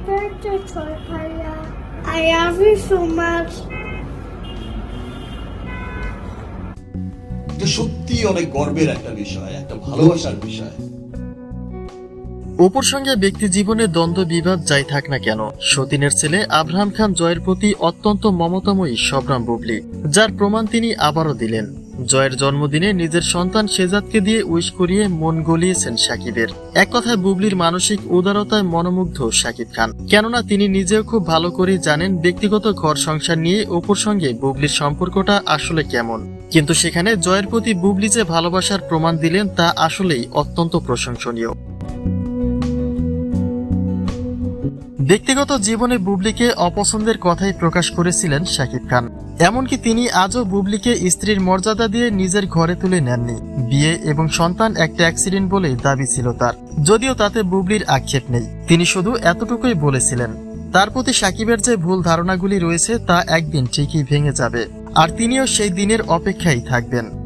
birthday, Toy. I love you so much. এটা সত্যি অনেক গর্বের একটা বিষয় একটা ভালোবাসার বিষয় অপুর সঙ্গে ব্যক্তি জীবনে দ্বন্দ্ব বিবাদ যাই থাক না কেন সতীনের ছেলে আব্রাহাম খান জয়ের প্রতি অত্যন্ত মমতাময়ী সবরাম বুবলি যার প্রমাণ তিনি আবারও দিলেন জয়ের জন্মদিনে নিজের সন্তান শেজাদকে দিয়ে উইশ করিয়ে মন গলিয়েছেন সাকিবের। এক কথায় বুবলির মানসিক উদারতায় মনোমুগ্ধ সাকিব খান। কেননা তিনি নিজেও খুব ভালো করে জানেন ব্যক্তিগত ঘর সংসার নিয়ে অপুর সঙ্গে বুবলির সম্পর্কটা আসলে কেমন। কিন্তু সেখানে জয়ের প্রতি বুবলি যে ভালোবাসার প্রমাণ দিলেন তা আসলেই অত্যন্ত প্রশংসনীয়। ব্যক্তিগত জীবনে বুবলিকে অপছন্দের কথাই প্রকাশ করেছিলেন শাকিব খান। এমনকি তিনি আজও বুবলিকে স্ত্রীর মর্যাদা দিয়ে নিজের ঘরে তুলে নেননি। বিয়ে এবং সন্তান একটা অ্যাক্সিডেন্ট বলেই দাবি ছিল তার। যদিও তাতে বুবলির আক্ষেপ নেই। তিনি শুধু এতটুকুই বলেছিলেন, তার প্রতি সাকিবের যে ভুল ধারণাগুলি রয়েছে তা একদিন ঠিকই ভেঙে যাবে। আর তিনিও সেই দিনের অপেক্ষায় থাকবেন।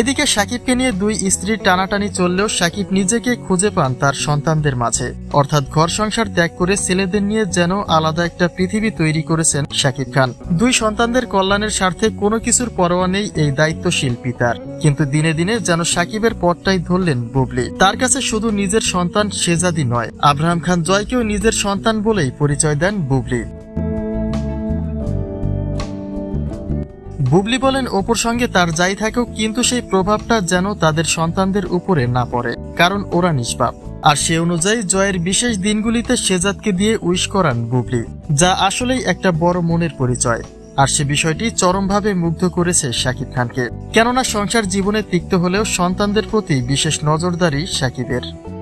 এদিকে সাকিবকে নিয়ে দুই স্ত্রীর টানাটানি চললেও সাকিব নিজেকে খুঁজে পান তার সন্তানদের মাঝে। অর্থাৎ ঘর সংসার ত্যাগ করে ছেলেদের নিয়ে যেন আলাদা একটা পৃথিবী তৈরি করেছেন সাকিব খান। দুই সন্তানদের কল্যাণের স্বার্থে কোনো কিছুর পরোয়া নেই এই দায়িত্বশীল পিতার। কিন্তু দিনে দিনে যেন সাকিবের পথটাই ধরলেন বুবলি। তার কাছে শুধু নিজের সন্তান শেজাদি নয় আব্রাহাম খান জয়কেও নিজের সন্তান বলেই পরিচয় দেন বুবলি। বুবলি বলেন, অপুর সঙ্গে তার যাই থাকুক, কিন্তু সেই প্রভাবটা যেন তাদের সন্তানদের উপরে না পড়ে, কারণ ওরা নিষ্পাপ। আর সে অনুযায়ী জয়ের বিশেষ দিনগুলিতে সেজাদকে দিয়ে উইশ করান বুবলি, যা আসলেই একটা বড় মনের পরিচয়। আর সে বিষয়টি চরমভাবে মুগ্ধ করেছে শাকিব খানকে। কেননা সংসার জীবনে তিক্ত হলেও সন্তানদের প্রতি বিশেষ নজরদারি সাকিবের